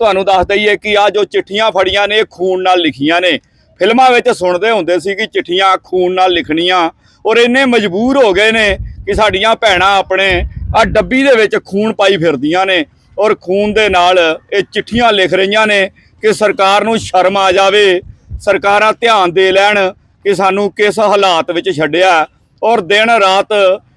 ਤੁਹਾਨੂੰ ਦੱਸ ਦਈਏ ਕਿ ਆ ਜੋ ਚਿੱਠੀਆਂ ਫੜੀਆਂ ਨੇ, ਇਹ ਖੂਨ ਨਾਲ ਲਿਖੀਆਂ ਨੇ। ਫਿਲਮਾਂ ਵਿੱਚ ਸੁਣਦੇ ਹੁੰਦੇ ਸੀ ਕਿ ਚਿੱਠੀਆਂ ਖੂਨ ਨਾਲ ਲਿਖਣੀਆਂ, ਔਰ ਇੰਨੇ ਮਜਬੂਰ ਹੋ ਗਏ ਨੇ ਕਿ ਸਾਡੀਆਂ ਭੈਣਾਂ ਆਪਣੇ ਆ ਡੱਬੀ ਦੇ ਵਿੱਚ ਖੂਨ ਪਾਈ ਫਿਰਦੀਆਂ ਨੇ, ਔਰ ਖੂਨ ਦੇ ਨਾਲ ਇਹ ਚਿੱਠੀਆਂ ਲਿਖ ਰਹੀਆਂ ਨੇ ਕਿ ਸਰਕਾਰ ਨੂੰ ਸ਼ਰਮ ਆ ਜਾਵੇ, ਸਰਕਾਰਾਂ ਧਿਆਨ ਦੇ ਲੈਣ ਕਿ ਸਾਨੂੰ ਕਿਸ ਹਾਲਾਤ ਵਿੱਚ ਛੱਡਿਆ। ਔਰ ਦਿਨ ਰਾਤ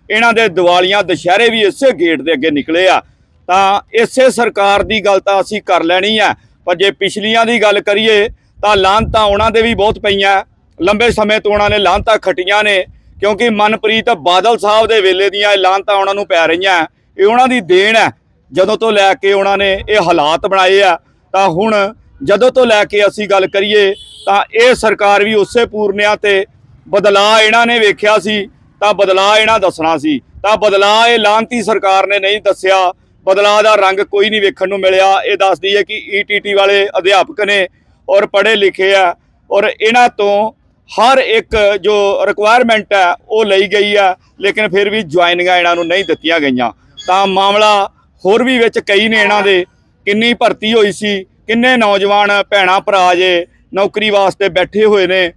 ਇਹਨਾਂ ਦੇ ਦੀਵਾਲੀਆਂ, ਦੁਸ਼ਹਿਰੇ ਵੀ ਇਸੇ ਗੇਟ ਦੇ ਅੱਗੇ ਨਿਕਲੇ ਆ। ਤਾਂ ਇਸੇ ਸਰਕਾਰ ਦੀ ਗੱਲ ਤਾਂ ਅਸੀਂ ਕਰ ਲੈਣੀ ਹੈ। ਪਰ ਜੇ ਪਿਛਲੀਆਂ ਦੀ ਗੱਲ ਕਰੀਏ, ਤਾਂ ਲਾਂਤਾਂ ਉਹਨਾਂ ਦੇ ਵੀ ਬਹੁਤ ਪਈਆਂ। ਲੰਬੇ ਸਮੇਂ ਤੋਂ ਉਹਨਾਂ ਨੇ ਲਾਂਤਾਂ ਖੱਟੀਆਂ ਨੇ, ਕਿਉਂਕਿ ਮਨਪ੍ਰੀਤ ਬਾਦਲ ਸਾਹਿਬ ਦੇ ਵੇਲੇ ਦੀਆਂ ਇਹ ਲਾਂਤਾਂ ਉਹਨਾਂ ਨੂੰ ਪੈ ਰਹੀਆਂ। ਇਹ ਉਹਨਾਂ ਦੀ ਦੇਣ ਹੈ। ਜਦੋਂ ਤੋਂ ਲੈ ਕੇ ਉਹਨਾਂ ਨੇ ਇਹ ਹਾਲਾਤ ਬਣਾਏ ਆ, ਤਾਂ ਹੁਣ ਜਦੋਂ ਤੋਂ ਲੈ ਕੇ ਅਸੀਂ ਗੱਲ ਕਰੀਏ, ਤਾਂ ਇਹ ਸਰਕਾਰ ਵੀ ਉਸੇ ਪੂਰਨਿਆਂ ਤੇ ਬਦਲਾਅ ਇਹਨਾਂ ਨੇ ਵੇਖਿਆ ਸੀ, ਤਾਂ ਬਦਲਾਅ ਇਹਨਾਂ ਦੱਸਣਾ ਸੀ। ਤਾਂ ਬਦਲਾਅ ਇਹ ਲਾਂਤੀ ਸਰਕਾਰ ਨੇ ਨਹੀਂ ਦੱਸਿਆ। ਬਦਲਾਅ ਦਾ ਰੰਗ ਕੋਈ ਨਹੀਂ ਵੇਖਣ ਨੂੰ ਮਿਲਿਆ। ਇਹ ਦੱਸਦੀ ਹੈ ਕਿ ਈਟੀਟੀ ਵਾਲੇ ਅਧਿਆਪਕ ਨੇ ਔਰ ਪੜ੍ਹੇ ਲਿਖੇ ਆ ਔਰ ਇਹਨਾਂ ਤੋਂ ਹਰ ਇੱਕ ਜੋ ਰਿਕੁਆਇਰਮੈਂਟ ਹੈ, ਉਹ ਲਈ ਗਈ ਆ, ਲੇਕਿਨ ਫਿਰ ਵੀ ਜੁਆਇਨਿੰਗਾਂ ਇਹਨਾਂ ਨੂੰ ਨਹੀਂ ਦਿੱਤੀਆਂ ਗਈਆਂ। ਤਾਂ ਮਾਮਲਾ ਹੋਰ ਵੀ ਵਿੱਚ ਕਈ ਨੇ ਇਹਨਾਂ ਦੇ। ਕਿੰਨੀ ਭਰਤੀ ਹੋਈ ਸੀ, ਕਿੰਨੇ ਨੌਜਵਾਨ ਭੈਣਾ ਭਰਾ ਜੇ ਨੌਕਰੀ ਵਾਸਤੇ ਬੈਠੇ ਹੋਏ ਨੇ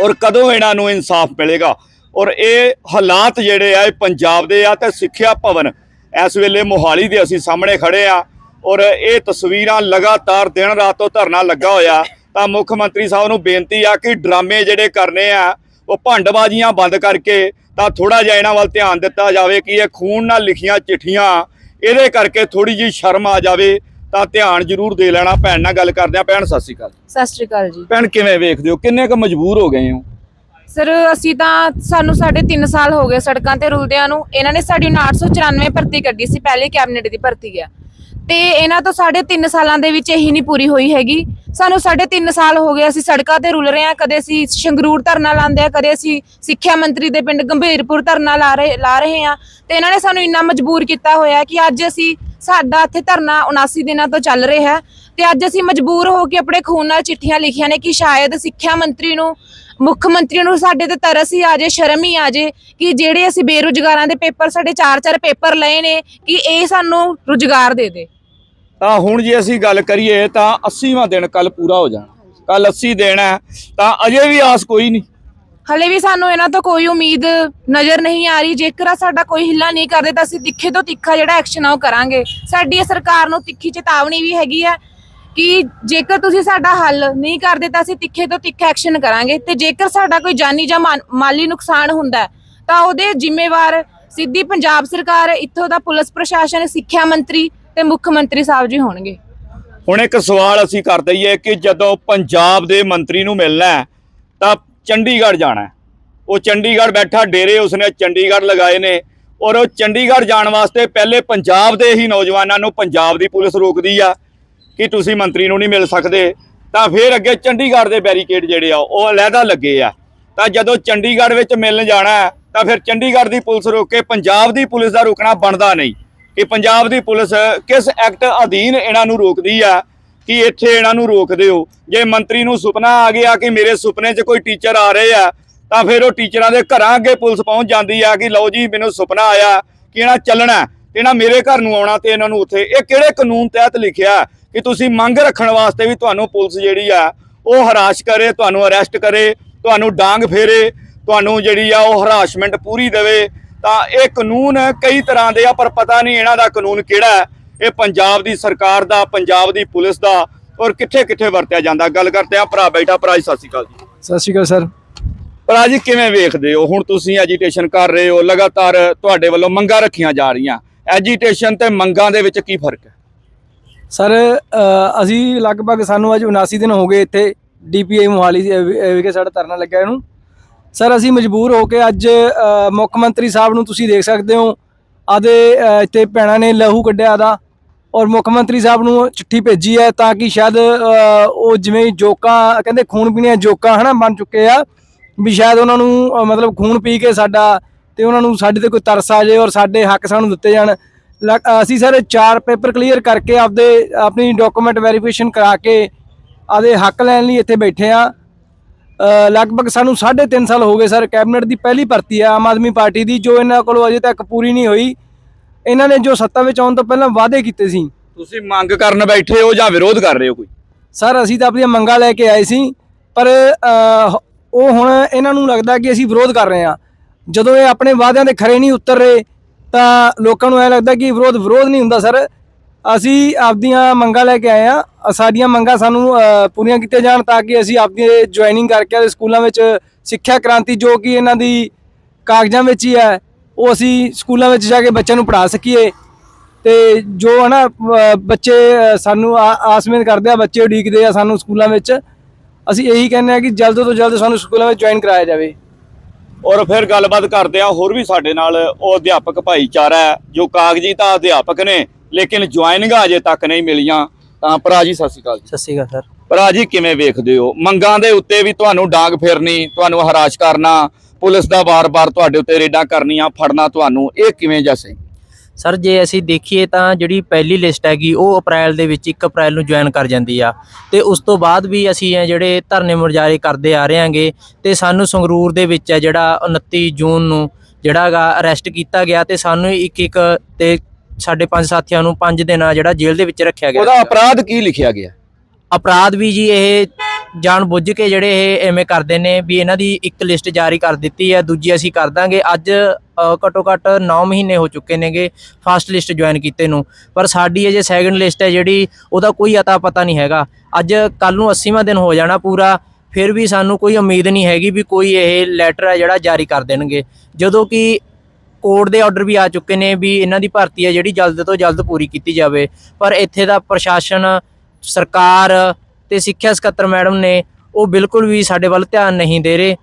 ਔਰ ਕਦੋਂ ਇਹਨਾਂ ਨੂੰ ਇਨਸਾਫ ਮਿਲੇਗਾ? ਔਰ ਇਹ ਹਾਲਾਤ ਜਿਹੜੇ ਆ, ਇਹ ਪੰਜਾਬ ਦੇ ਆ ਤੇ ਸਿੱਖਿਆ ਭਵਨ ਇਸ ਵੇਲੇ ਮੋਹਾਲੀ ਦੇ ਅਸੀਂ ਸਾਹਮਣੇ ਖੜੇ ਆ ਔਰ ਇਹ ਤਸਵੀਰਾਂ ਲਗਾਤਾਰ ਦਿਨ ਰਾਤ ਤੋਂ ਧਰਨਾ ਲੱਗਾ ਹੋਇਆ। ਤਾਂ ਮੁੱਖ ਮੰਤਰੀ ਸਾਹਿਬ ਨੂੰ ਬੇਨਤੀ ਆ ਕਿ ਡਰਾਮੇ ਜਿਹੜੇ ਕਰਨੇ ਆ ਉਹ ਭੰਡਬਾਜ਼ੀਆਂ ਬੰਦ ਕਰਕੇ ਤਾਂ ਥੋੜਾ ਜਿਹਾ ਇਹਨਾਂ ਵੱਲ ਧਿਆਨ ਦਿੱਤਾ ਜਾਵੇ ਕਿ ਇਹ ਖੂਨ ਨਾਲ ਲਿਖੀਆਂ ਚਿੱਠੀਆਂ ਇਹਦੇ ਕਰਕੇ ਥੋੜੀ ਜਿਹੀ ਸ਼ਰਮ ਆ ਜਾਵੇ ਤਾਂ ਧਿਆਨ ਜ਼ਰੂਰ ਦੇ ਲੈਣਾ। ਭੈਣ ਨਾਲ ਗੱਲ ਕਰਦੇ ਆ। ਭੈਣ ਸਤਿ ਸ਼੍ਰੀ ਅਕਾਲ ਸਤਿ ਸ਼੍ਰੀ ਅਕਾਲ ਜੀ। ਭੈਣ ਕਿਵੇਂ ਵੇਖਦੇ ਹੋ? ਕਿੰਨੇ ਕੁ ਮਜਬੂਰ ਹੋ ਗਏ ਹੋ? ਸਰ, ਅਸੀਂ ਤਾਂ ਸਾਨੂੰ ਸਾਢੇ 3 ਸਾਲ ਹੋ ਗਏ ਸੜਕਾਂ ਤੇ ਰੁਲਦਿਆਂ ਨੂੰ। ਇਹਨਾਂ ਨੇ ਸਾਡੀ 994 ਭਰਤੀ ਕੱਢੀ ਸੀ, ਪਹਿਲੇ ਕੈਬਨਿਟ ਦੀ ਭਰਤੀ ਆ। ਤੇ ਇਹਨਾਂ ਤੋਂ ਸਾਢੇ 3 ਸਾਲਾਂ ਦੇ ਵਿੱਚ ਇਹੀ ਨਹੀਂ ਪੂਰੀ ਹੋਈ ਹੈਗੀ। ਸਾਨੂੰ ਸਾਢੇ 3 ਸਾਲ ਹੋ ਗਏ, ਅਸੀਂ ਸੜਕਾਂ ਤੇ ਰੁਲ ਰਹੇ ਹਾਂ, ਕਦੇ ਅਸੀਂ ਸ਼ੰਗਰੂਰ ਧਰਨਾ ਲਾਉਂਦੇ ਆ ਕਦੇ ਅਸੀਂ ਸਿੱਖਿਆ ਮੰਤਰੀ ਦੇ ਪਿੰਡ ਗੰਭੀਰਪੁਰ ਧਰਨਾ ਲਾ ਰਹੇ ਲਾ ਰਹੇ ਹਾਂ। ਤੇ ਇਹਨਾਂ ਨੇ ਸਾਨੂੰ ਇੰਨਾ ਮਜਬੂਰ ਕੀਤਾ ਹੋਇਆ ਕਿ ਅੱਜ ਅਸੀਂ ਸਾਡਾ ਇੱਥੇ ਧਰਨਾ 79 ਦਿਨਾਂ ਤੋਂ ਚੱਲ ਰਿਹਾ ਹੈ। ਤੇ ਅੱਜ ਅਸੀਂ ਮਜਬੂਰ ਹੋ ਕੇ ਆਪਣੇ ਖੂਨ ਨਾਲ ਚਿੱਠੀਆਂ ਲਿਖੀਆਂ ਨੇ ਕਿ ਸ਼ਾਇਦ ਸਿੱਖਿਆ ਮੰਤਰੀ ਨੂੰ ਮੁੱਖ ਮੰਤਰੀ ਨੂੰ ਸਾਡੇ ਤੇ ਤਰਸ ਹੀ ਆ ਜੇ ਸ਼ਰਮ ਹੀ ਆ ਜੇ ਕਿ ਜਿਹੜੇ ਅਸੀਂ ਬੇਰੁਜ਼ਗਾਰਾਂ ਦੇ ਪੇਪਰ ਸਾਡੇ 4-4 ਪੇਪਰ ਲਏ ਨੇ ਕਿ ਇਹ ਸਾਨੂੰ ਰੁਜ਼ਗਾਰ ਦੇ ਦੇ। ਤਾਂ ਹੁਣ ਜੇ ਅਸੀਂ ਗੱਲ ਕਰੀਏ ਤਾਂ 80ਵਾਂ ਦਿਨ ਕੱਲ ਪੂਰਾ ਹੋ ਜਾਣਾ। ਕੱਲ 80 ਦਿਨ ਹੈ ਤਾਂ ਅਜੇ ਵੀ ਆਸ ਕੋਈ ਨਹੀਂ। ਹਲੇ ਵੀ ਸਾਨੂੰ ਇਹਨਾਂ ਤੋਂ ਕੋਈ ਉਮੀਦ ਨਜ਼ਰ ਨਹੀਂ ਆ ਰਹੀ। ਜੇਕਰ ਸਾਡਾ ਕੋਈ ਹਿੱਲਾ ਨਹੀਂ ਕਰਦੇ ਤਾਂ ਅਸੀਂ ਤਿੱਖੇ ਤੋਂ ਤਿੱਖਾ ਜਿਹੜਾ ਐਕਸ਼ਨ ਆ ਉਹ ਕਰਾਂਗੇ। ਸਾਡੀ ਸਰਕਾਰ ਨੂੰ ਤਿੱਖੀ ਚੇਤਾਵਨੀ ਵੀ ਹੈਗੀ ਹੈ ਕਿ ਜੇਕਰ ਤੁਸੀਂ ਸਾਡਾ ਹੱਲ ਨਹੀਂ ਕਰਦੇ ਤਾਂ ਅਸੀਂ ਤਿੱਖੇ ਤੋਂ ਤਿੱਖਾ ਐਕਸ਼ਨ ਕਰਾਂਗੇ ਤੇ ਜੇਕਰ ਸਾਡਾ ਕੋਈ ਜਾਨੀ ਜਾਂ ਮਾਲੀ ਨੁਕਸਾਨ ਹੁੰਦਾ ਤਾਂ ਉਹਦੇ ਜ਼ਿੰਮੇਵਾਰ ਸਿੱਧੀ ਪੰਜਾਬ ਸਰਕਾਰ, ਇੱਥੋਂ ਦਾ ਪੁਲਿਸ ਪ੍ਰਸ਼ਾਸਨ, ਸਿੱਖਿਆ ਮੰਤਰੀ ਤੇ ਮੁੱਖ ਮੰਤਰੀ ਸਾਹਿਬ ਜੀ ਹੋਣਗੇ। ਹੁਣ ਇੱਕ ਸਵਾਲ ਅਸੀਂ ਕਰ ਦਈਏ ਕਿ ਜਦੋਂ ਪੰਜਾਬ ਦੇ ਮੰਤਰੀ ਨੂੰ ਮਿਲਣਾ ਤਾਂ ਚੰਡੀਗੜ੍ਹ ਜਾਣਾ ਉਹ ਚੰਡੀਗੜ੍ਹ ਬੈਠਾ, ਡੇਰੇ ਉਸਨੇ ਚੰਡੀਗੜ੍ਹ ਲਗਾਏ ਨੇ ਔਰ ਉਹ ਚੰਡੀਗੜ੍ਹ ਜਾਣ ਵਾਸਤੇ ਪਹਿਲੇ ਪੰਜਾਬ ਦੇ ਹੀ ਨੌਜਵਾਨਾਂ ਨੂੰ ਪੰਜਾਬ ਦੀ ਪੁਲਿਸ ਰੋਕਦੀ ਆ। ਕਿ ਤੁਸੀਂ ਮੰਤਰੀ ਨੂੰ ਨਹੀਂ ਮਿਲ ਸਕਦੇ ਤਾਂ ਫਿਰ ਅੱਗੇ ਚੰਡੀਗੜ੍ਹ ਦੇ ਬੈਰੀਕੇਡ ਜਿਹੜੇ ਆ ਉਹ ਅਲੱਗਾ ਲੱਗੇ ਆ। ਤਾਂ ਜਦੋਂ ਚੰਡੀਗੜ੍ਹ ਵਿੱਚ ਮਿਲਣ ਜਾਣਾ ਤਾਂ ਫਿਰ ਚੰਡੀਗੜ੍ਹ ਦੀ ਪੁਲਿਸ ਰੋਕ ਕੇ ਪੰਜਾਬ ਦੀ ਪੁਲਿਸ ਦਾ ਰੁਕਣਾ ਬਣਦਾ ਨਹੀਂ। ਕਿ ਪੰਜਾਬ ਦੀ ਪੁਲਿਸ ਕਿਸ ਐਕਟ ਅਧੀਨ ਇਹਨਾਂ ਨੂੰ ਰੋਕਦੀ ਆ ਕਿ ਇੱਥੇ ਇਹਨਾਂ ਨੂੰ ਰੋਕਦੇ ਹੋ ਜੇ ਮੰਤਰੀ ਨੂੰ ਸੁਪਨਾ ਆ ਗਿਆ ਕਿ ਮੇਰੇ ਸੁਪਨੇ 'ਚ ਕੋਈ ਟੀਚਰ ਆ ਰਹੇ ਆ ਤਾਂ ਫਿਰ ਉਹ ਟੀਚਰਾਂ ਦੇ ਘਰਾਂ ਅੱਗੇ ਪੁਲਿਸ ਪਹੁੰਚ ਜਾਂਦੀ ਆ ਕਿ ਲਓ ਜੀ ਮੈਨੂੰ ਸੁਪਨਾ ਆਇਆ ਕਿ ਇਹਨਾਂ ਚੱਲਣਾ ਹੈ, ਇਹਨਾਂ ਮੇਰੇ ਘਰ ਨੂੰ ਆਉਣਾ ਤੇ ਇਹਨਾਂ ਨੂੰ ਉੱਥੇ। ਇਹ ਕਿਹੜੇ ਕਾਨੂੰਨ ਤਹਿਤ ਲਿਖਿਆ? ਕਿ ਤੁਸੀਂ ਮੰਗ ਰੱਖਣ ਵਾਸਤੇ ਵੀ ਤੁਹਾਨੂੰ ਪੁਲਿਸ ਜਿਹੜੀ ਆ ਉਹ ਹਰਾਸ਼ ਕਰੇ ਤੁਹਾਨੂੰ ਅਰੈਸਟ ਕਰੇ ਤੁਹਾਨੂੰ ਡਾਂਗ ਫੇਰੇ ਤੁਹਾਨੂੰ ਜਿਹੜੀ ਆ ਉਹ ਹਰਾਸ਼ਮੈਂਟ ਪੂਰੀ ਦੇਵੇ। ਤਾਂ ਇਹ ਕਾਨੂੰਨ ਕਈ ਤਰ੍ਹਾਂ ਦੇ ਆ ਪਰ ਪਤਾ ਨਹੀਂ ਇਹਨਾਂ ਦਾ ਕਾਨੂੰਨ ਕਿਹੜਾ ਹੈ। ਇਹ ਪੰਜਾਬ ਦੀ ਸਰਕਾਰ ਦਾ ਪੰਜਾਬ ਦੀ ਪੁਲਿਸ ਦਾ ਔਰ ਕਿੱਥੇ ਕਿੱਥੇ ਵਰਤਿਆ ਜਾਂਦਾ। ਗੱਲ ਕਰਦੇ ਆ ਭਰਾ ਬੈਠਾ ਭਰਾ ਜੀ ਸਤਿ ਸ਼੍ਰੀ ਅਕਾਲ ਜੀ। ਸਤਿ ਸ਼੍ਰੀ ਅਕਾਲ ਸਰ। ਭਰਾ ਜੀ ਕਿਵੇਂ ਵੇਖਦੇ ਹੋ? ਹੁਣ ਤੁਸੀਂ ਐਜੀਟੇਸ਼ਨ ਕਰ ਰਹੇ ਹੋ ਲਗਾਤਾਰ ਤੁਹਾਡੇ ਵੱਲੋਂ ਮੰਗਾਂ ਰੱਖੀਆਂ ਜਾ ਰਹੀਆਂ। ਐਜੀਟੇਸ਼ਨ ਤੇ ਮੰਗਾਂ ਦੇ ਵਿੱਚ ਕੀ ਫ਼ਰਕ ਹੈ? ਸਰ ਅਸੀਂ ਲਗਭਗ ਸਾਨੂੰ ਅੱਜ 79 ਦਿਨ ਹੋ ਗਏ ਇੱਥੇ ਡੀਪੀਆਈ ਮੋਹਾਲੀ ਦੇ ਵਿ- ਵਿਖੇ ਸਾਡਾ ਧਰਨਾ ਲੱਗਿਆ ਇਹਨੂੰ। ਸਰ, ਅਸੀਂ ਮਜਬੂਰ ਹੋ ਕੇ ਅੱਜ ਮੁੱਖ ਮੰਤਰੀ ਸਾਹਿਬ ਨੂੰ ਤੁਸੀਂ ਦੇਖ ਸਕਦੇ ਹੋ, ਆਦੇ ਇੱਥੇ ਭੈਣਾਂ ਨੇ ਲਹੂ ਕੱਢਿਆ ਦਾ ਔਰ ਮੁੱਖ ਮੰਤਰੀ ਸਾਹਿਬ ਨੂੰ ਚਿੱਠੀ ਭੇਜੀ ਹੈ ਤਾਂ ਕਿ ਸ਼ਾਇਦ ਉਹ ਜਿਵੇਂ ਜੋਕਾਂ, ਕਹਿੰਦੇ ਖੂਨ ਪੀਣੀਆਂ ਜੋਕਾਂ ਹਨਾ ਬਣ ਚੁੱਕੇ ਆ, ਵੀ ਸ਼ਾਇਦ ਉਹਨਾਂ ਨੂੰ ਮਤਲਬ ਖੂਨ ਪੀ ਕੇ ਸਾਡਾ ਤੇ ਉਹਨਾਂ ਨੂੰ ਸਾਡੇ ਤੇ ਕੋਈ ਤਰਸ ਆ ਜਾਏ ਔਰ ਸਾਡੇ ਹੱਕ ਸਾਨੂੰ ਦਿੱਤੇ ਜਾਣ। ਅਸੀਂ ਸਰ ਚਾਰ ਪੇਪਰ ਕਲੀਅਰ ਕਰਕੇ ਆਪਦੇ ਆਪਣੀ ਡਾਕੂਮੈਂਟ ਵੈਰੀਫਿਕੇਸ਼ਨ ਕਰਾ ਕੇ ਆਪਦੇ ਹੱਕ ਲੈਣ ਲਈ ਇੱਥੇ ਬੈਠੇ ਆ ਲਗਭਗ ਸਾਨੂੰ 3.5 ਸਾਲ ਹੋ ਗਏ ਸਰ ਕੈਬਨਿਟ ਦੀ ਪਹਿਲੀ ਭਰਤੀ ਹੈ ਆਮ ਆਦਮੀ ਪਾਰਟੀ ਦੀ ਜੋ ਇਹਨਾਂ ਕੋਲੋਂ ਅਜੇ ਤੱਕ ਪੂਰੀ ਨਹੀਂ ਹੋਈ। ਇਹਨਾਂ ਨੇ ਜੋ ਸੱਤਾ ਵਿੱਚ ਆਉਣ ਤੋਂ ਪਹਿਲਾਂ ਵਾਅਦੇ ਕੀਤੇ ਸੀ। ਤੁਸੀਂ ਮੰਗ ਕਰਨ ਬੈਠੇ ਹੋ ਜਾਂ ਵਿਰੋਧ ਕਰ ਰਹੇ ਹੋ ਕੋਈ? ਸਰ ਅਸੀਂ ਤਾਂ ਆਪਣੀਆਂ ਮੰਗਾਂ ਲੈ ਕੇ ਆਏ ਸੀ ਪਰ ਉਹ ਹੁਣ ਇਹਨਾਂ ਨੂੰ ਲੱਗਦਾ ਕਿ ਅਸੀਂ ਵਿਰੋਧ ਕਰ ਰਹੇ ਹਾਂ। ਜਦੋਂ ਇਹ ਆਪਣੇ ਵਾਅਦਿਆਂ ਦੇ ਖਰੇ ਨਹੀਂ ਉਤਰ ਰਹੇ ਤਾਂ ਲੋਕਾਂ ਨੂੰ ਐ ਲੱਗਦਾ ਕਿ ਵਿਰੋਧ ਵਿਰੋਧ ਨਹੀਂ ਹੁੰਦਾ, ਸਰ। ਅਸੀਂ ਆਪਦੀਆਂ ਮੰਗਾਂ ਲੈ ਕੇ ਆਏ ਆ ਸਾਡੀਆਂ ਮੰਗਾਂ ਸਾਨੂੰ ਪੂਰੀਆਂ ਕੀਤੀਆਂ ਜਾਣ ਤਾਂ ਕਿ ਅਸੀਂ ਆਪਦੀ ਜੁਆਇਨਿੰਗ ਕਰਕੇ ਆਪਦੇ ਸਕੂਲਾਂ ਵਿੱਚ ਸਿੱਖਿਆ ਕ੍ਰਾਂਤੀ ਜੋ ਕਿ ਇਹਨਾਂ ਦੀ ਕਾਗਜ਼ਾਂ ਵਿੱਚ ਹੀ ਹੈ, ਉਹ ਅਸੀਂ ਸਕੂਲਾਂ ਵਿੱਚ ਜਾ ਕੇ ਬੱਚਿਆਂ ਨੂੰ ਪੜ੍ਹਾ ਸਕੀਏ। ਤੇ ਜੋ ਹੈ ਨਾ ਬੱਚੇ ਸਾਨੂੰ ਆ- ਆਸਮੇਨ ਕਰਦੇ ਆ, ਬੱਚੇ ਉਡੀਕਦੇ ਆ ਸਾਨੂੰ ਸਕੂਲਾਂ ਵਿੱਚ, ਅਸੀਂ ਇਹੀ ਕਹਿੰਦੇ ਆ ਕਿ ਜਲਦ ਤੋਂ ਜਲਦ ਸਾਨੂੰ ਸਕੂਲਾਂ ਵਿੱਚ ਜੁਆਇਨ ਕਰਾਇਆ ਜਾਵੇ। ਔਰ ਫਿਰ ਗੱਲਬਾਤ ਕਰਦੇ ਆ ਹੋਰ ਵੀ ਸਾਡੇ ਨਾਲ ਉਹ ਅਧਿਆਪਕ ਭਾਈਚਾਰਾ ਜੋ ਕਾਗਜ਼ੀ ਤਾਂ ਅਧਿਆਪਕ ਨੇ ਲੇਕਿਨ ਜੁਆਇਨਿੰਗਾਂ ਅਜੇ ਤੱਕ ਨਹੀਂ ਮਿਲੀਆਂ। ਤਾਂ ਭਰਾ ਜੀ ਸਤਿ ਸ਼੍ਰੀ ਅਕਾਲ ਜੀ। ਸਤਿ ਸ਼੍ਰੀ ਅਕਾਲ ਸਰ। ਭਰਾ ਜੀ ਕਿਵੇਂ ਵੇਖਦੇ ਹੋ? ਮੰਗਾਂ ਦੇ ਉੱਤੇ ਵੀ ਤੁਹਾਨੂੰ ਡਾਂਗ ਫੇਰਨੀ ਤੁਹਾਨੂੰ ਹਰਾਸ਼ ਕਰਨਾ ਪੁਲਿਸ ਦਾ ਵਾਰ-ਵਾਰ ਤੁਹਾਡੇ ਉੱਤੇ ਰੇਡਾਂ ਕਰਨੀਆਂ ਫੜਨਾ ਤੁਹਾਨੂੰ ਇਹ ਕਿਵੇਂ ਜੈਸੇ ਸਰ ਜੇ ਅਸੀਂ ਦੇਖੀਏ ਤਾਂ ਜਿਹੜੀ ਪਹਿਲੀ ਲਿਸਟ ਹੈਗੀ ਉਹ ਅਪ੍ਰੈਲ ਦੇ ਵਿੱਚ 1 ਅਪ੍ਰੈਲ ਨੂੰ ਜੁਆਇਨ ਕਰ ਜਾਂਦੀ ਆ। ਤੇ ਉਸ ਤੋਂ ਬਾਅਦ ਵੀ ਅਸੀਂ ਇਹ ਜਿਹੜੇ ਧਰਨੇ ਮੁਰਜਾਰੇ ਕਰਦੇ ਆ ਰਹੇ ਹਾਂਗੇ ਤੇ ਸਾਨੂੰ ਸੰਗਰੂਰ ਦੇ ਵਿੱਚ ਹੈ ਜਿਹੜਾ 29 ਜੂਨ ਨੂੰ ਜਿਹੜਾਗਾ ਅਰੈਸਟ ਕੀਤਾ ਗਿਆ ਤੇ ਸਾਨੂੰ ਇੱਕ ਇੱਕ ਤੇ ਸਾਡੇ ਪੰਜ ਸਾਥੀਆਂ ਨੂੰ 5 ਦਿਨ ਜਿਹੜਾ ਜੇਲ੍ਹ ਦੇ ਵਿੱਚ ਰੱਖਿਆ ਗਿਆ। ਉਹਦਾ ਅਪਰਾਧ ਕੀ ਲਿਖਿਆ ਗਿਆ? ਅਪਰਾਧ ਵੀ ਜੀ ਇਹ ਜਾਣ ਬੁੱਝ ਕੇ ਜਿਹੜੇ ਇਹ ਐਵੇਂ ਕਰਦੇ ਨੇ ਵੀ ਇਹਨਾਂ ਦੀ ਇੱਕ ਲਿਸਟ ਜਾਰੀ ਕਰ ਦਿੱਤੀ ਹੈ ਦੂਜੀ ਅਸੀਂ ਕਰ ਦਾਂਗੇ। ਅੱਜ ਅ, ਘੱਟੋ ਘੱਟ 9 ਮਹੀਨੇ ਹੋ ਚੁੱਕੇ ਨੇਗੇ ਫਸਟ ਲਿਸਟ ਜੁਆਇਨ ਕੀਤੇ ਨੂੰ। ਪਰ ਸਾਡੀ ਅਜੇ ਜੇ ਸੈਕੰਡ ਲਿਸਟ ਹੈ ਜਿਹੜੀ ਉਹਦਾ ਕੋਈ ਅਤਾ ਪਤਾ ਨਹੀਂ ਹੈਗਾ। ਅੱਜ ਕੱਲ ਨੂੰ 80ਵਾਂ ਦਿਨ ਹੋ ਜਾਣਾ ਪੂਰਾ ਫਿਰ ਵੀ ਸਾਨੂੰ ਕੋਈ ਉਮੀਦ ਨਹੀਂ ਹੈਗੀ ਵੀ ਕੋਈ ਇਹ ਲੈਟਰ ਹੈ ਜਿਹੜਾ ਜਾਰੀ ਕਰ ਦੇਣਗੇ। ਜਦੋਂ ਕਿ ਕੋਰਟ ਦੇ ਆਰਡਰ ਵੀ ਆ ਚੁੱਕੇ ਨੇ ਵੀ ਇਹਨਾਂ ਦੀ ਭਰਤੀ ਹੈ ਜਿਹੜੀ ਜਲਦ ਤੋਂ ਜਲਦ ਪੂਰੀ ਕੀਤੀ ਜਾਵੇ। ਪਰ ਇੱਥੇ ਦਾ ਪ੍ਰਸ਼ਾਸਨ ਸਰਕਾਰ ਤੇ ਸਿੱਖਿਆ ਸਕੱਤਰ ਮੈਡਮ ਨੇ ਉਹ ਬਿਲਕੁਲ ਵੀ ਸਾਡੇ ਵੱਲ ਧਿਆਨ ਨਹੀਂ ਦੇ ਰਹੇ।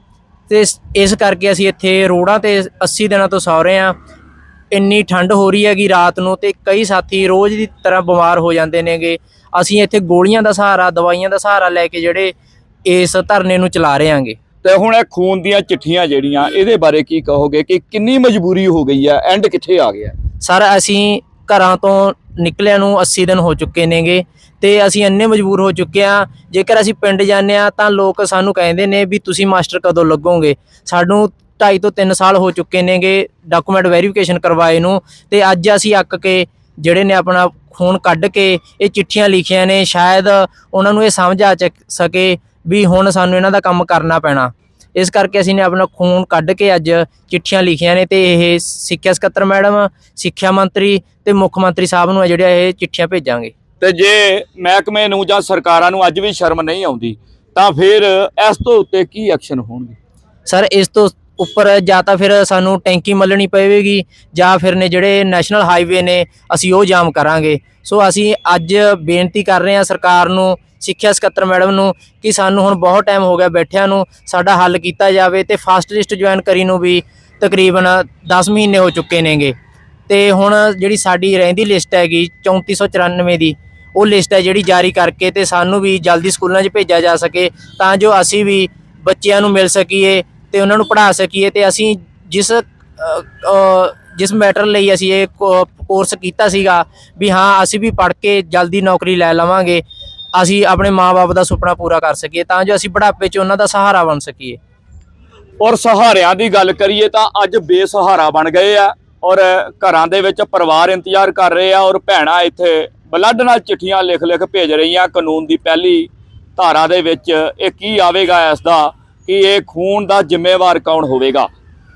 ਤੇ ਇਸ- ਕਰਕੇ ਅਸੀਂ ਇੱਥੇ ਰੋਡਾਂ ਤੇ 80 ਦਿਨਾਂ ਤੋਂ ਸੌ ਰਹੇ ਹਾਂ। ਇੰਨੀ ਠੰਡ ਹੋ ਰਹੀ ਹੈਗੀ ਰਾਤ ਨੂੰ ਤੇ ਕਈ ਸਾਥੀ ਰੋਜ਼ ਦੀ ਤਰ੍ਹਾਂ ਬਿਮਾਰ ਹੋ ਜਾਂਦੇ ਨੇਗੇ। ਅਸੀਂ ਇੱਥੇ ਗੋਲੀਆਂ ਦਾ ਸਹਾਰਾ ਦਵਾਈਆਂ ਦਾ ਸਹਾਰਾ ਲੈ ਕੇ ਜਿਹੜੇ ਇਸ ਧਰਨੇ ਨੂੰ ਚਲਾ ਰਹੇ ਹਾਂਗੇ। ਤੇ ਹੁਣ ਇਹ ਖੂਨ ਦੀਆਂ ਚਿੱਠੀਆਂ ਜਿਹੜੀਆਂ ਇਹਦੇ ਬਾਰੇ ਕੀ ਕਹੋਗੇ ਕਿ ਕਿੰਨੀ ਮਜਬੂਰੀ ਹੋ ਗਈ ਹੈ ਐਂਡ ਕਿੱਥੇ ਆ ਗਿਆ? ਸਰ ਅਸੀਂ ਘਰਾਂ ਤੋਂ ਨਿਕਲਿਆਂ ਨੂੰ 80 ਦਿਨ ਹੋ ਚੁੱਕੇ ਨੇਗੇ ਤੇ ਅਸੀਂ ਇੰਨੇ ਮਜਬੂਰ ਹੋ ਚੁੱਕੇ ਆ ਜੇਕਰ ਅਸੀਂ ਪਿੰਡ ਜਾਂਦੇ ਆ ਤਾਂ ਲੋਕ ਸਾਨੂੰ ਕਹਿੰਦੇ ਨੇ ਵੀ ਤੁਸੀਂ ਮਾਸਟਰ ਕਦੋਂ ਲੱਗੋਗੇ? ਸਾਨੂੰ 2.5 ਤੋਂ 3 ਸਾਲ ਹੋ ਚੁੱਕੇ ਨੇਗੇ ਡਾਕੂਮੈਂਟ ਵੈਰੀਫਿਕੇਸ਼ਨ ਕਰਵਾਏ ਨੂੰ ਤੇ ਅੱਜ ਅਸੀਂ ਅੱਕ ਕੇ ਜਿਹੜੇ ਨੇ ਆਪਣਾ ਖੂਨ ਕੱਢ ਕੇ ਇਹ ਚਿੱਠੀਆਂ ਲਿਖੀਆਂ ਨੇ, ਸ਼ਾਇਦ ਉਹਨਾਂ ਨੂੰ ਇਹ ਸਮਝ ਆ ਚੱਕ- ਸਕੇ ਵੀ ਹੁਣ ਸਾਨੂੰ ਇਹਨਾਂ ਦਾ ਕੰਮ ਕਰਨਾ ਪੈਣਾ। ਇਸ ਕਰਕੇ ਅਸੀਂ ਨੇ ਆਪਣਾ ਖੂਨ ਕੱਢ ਕੇ ਅੱਜ ਚਿੱਠੀਆਂ ਲਿਖੀਆਂ ਨੇ ਤੇ ਇਹ ਸਿੱਖਿਆ ਸਕੱਤਰ ਮੈਡਮ ਸਿੱਖਿਆ ਮੰਤਰੀ ਤੇ ਮੁੱਖ ਮੰਤਰੀ ਸਾਹਿਬ ਨੂੰ ਜਿਹੜਾ ਇਹ ਚਿੱਠੀਆਂ ਭੇਜਾਂਗੇ। ਤੇ ਜੇ ਮਹਿਕਮੇ ਨੂੰ ਜਾਂ ਸਰਕਾਰਾਂ ਨੂੰ ਅੱਜ ਵੀ ਸ਼ਰਮ ਨਹੀਂ ਆਉਂਦੀ ਤਾਂ ਫਿਰ ਇਸ ਤੋਂ ਉੱਤੇ ਕੀ ਐਕਸ਼ਨ ਹੋਣਗੇ? ਸਰ ਇਸ ਤੋਂ ਉੱਪਰ ਜਾਂ ਤਾਂ ਫਿਰ ਸਾਨੂੰ ਟੈਂਕੀ ਮੱਲਣੀ ਪਵੇਗੀ ਜਾਂ ਫਿਰ ਨੇ ਜਿਹੜੇ ਨੈਸ਼ਨਲ ਹਾਈਵੇ ਨੇ ਅਸੀਂ ਉਹ ਜਾਮ ਕਰਾਂਗੇ। ਸੋ ਅਸੀਂ ਅੱਜ ਬੇਨਤੀ ਕਰ ਰਹੇ ਹਾਂ ਸਰਕਾਰ ਨੂੰ ਸਿੱਖਿਆ ਸਕੱਤਰ ਮੈਡਮ ਨੂੰ ਕਿ ਸਾਨੂੰ ਹੁਣ ਬਹੁਤ ਟਾਈਮ ਹੋ ਗਿਆ ਬੈਠਿਆਂ ਨੂੰ, ਸਾਡਾ ਹੱਲ ਕੀਤਾ ਜਾਵੇ ਤੇ ਫਾਸਟ ਲਿਸਟ ਜੁਆਇਨ ਕਰੀ ਨੂੰ ਵੀ ਤਕਰੀਬਨ 10 ਮਹੀਨੇ ਹੋ ਚੁੱਕੇ ਨੇਗੇ। ਤੇ ਹੁਣ ਜਿਹੜੀ ਸਾਡੀ ਰਹਿੰਦੀ ਲਿਸਟ ਹੈਗੀ 3494 ਦੀ, ਉਹ ਲਿਸਟ ਹੈ ਜਿਹੜੀ ਜਾਰੀ ਕਰਕੇ ਤੇ ਸਾਨੂੰ ਵੀ ਜਲਦੀ ਸਕੂਲਾਂ 'ਚ ਭੇਜਿਆ ਜਾ ਸਕੇ ਤਾਂ ਜੋ ਅਸੀਂ ਵੀ ਬੱਚਿਆਂ ਨੂੰ ਮਿਲ ਸਕੀਏ ਤੇ ਉਹਨਾਂ ਨੂੰ ਪੜ੍ਹਾ ਸਕੀਏ ਤੇ ਅਸੀਂ ਜਿਸ ਜਿਸ ਮੈਟਰ ਲਈ ਅਸੀਂ ਇਹ ਕੋਰਸ ਕੀਤਾ ਸੀਗਾ ਵੀ ਹਾਂ ਅਸੀਂ ਵੀ ਪੜ੍ਹ ਕੇ ਜਲਦੀ ਨੌਕਰੀ ਲੈ ਲਵਾਂਗੇ ਅਸੀਂ ਆਪਣੇ ਮਾਪੇ ਦਾ ਸੁਪਨਾ ਪੂਰਾ ਕਰ ਸਕੀਏ, ਤਾਂ ਜੋ ਅਸੀਂ ਬੁਢਾਪੇ 'ਚ ਉਹਨਾਂ ਦਾ ਸਹਾਰਾ ਬਣ ਸਕੀਏ। ਔਰ ਸਹਾਰਿਆਂ ਦੀ ਗੱਲ ਕਰੀਏ ਤਾਂ ਅੱਜ ਬੇਸਹਾਰਾ ਬਣ ਗਏ ਆ, ਔਰ ਘਰਾਂ ਦੇ ਵਿੱਚ ਪਰਿਵਾਰ ਇੰਤਜ਼ਾਰ ਕਰ ਰਹੇ ਆ, ਔਰ ਭੈਣਾਂ ਇੱਥੇ ਬਲੱਡ ਨਾਲ ਚਿੱਠੀਆਂ ਲਿਖ ਲਿਖ ਭੇਜ ਰਹੀਆਂ, ਕਾਨੂੰਨ ਦੀ ਪਹਿਲੀ ਧਾਰਾ ਦੇ ਵਿੱਚ ਇਹ ਕੀ ਆਵੇਗਾ ਇਸ ਦਾ ਕਿ ਇਹ ਖੂਨ ਦਾ ਜ਼ਿੰਮੇਵਾਰ ਕੌਣ ਹੋਵੇਗਾ?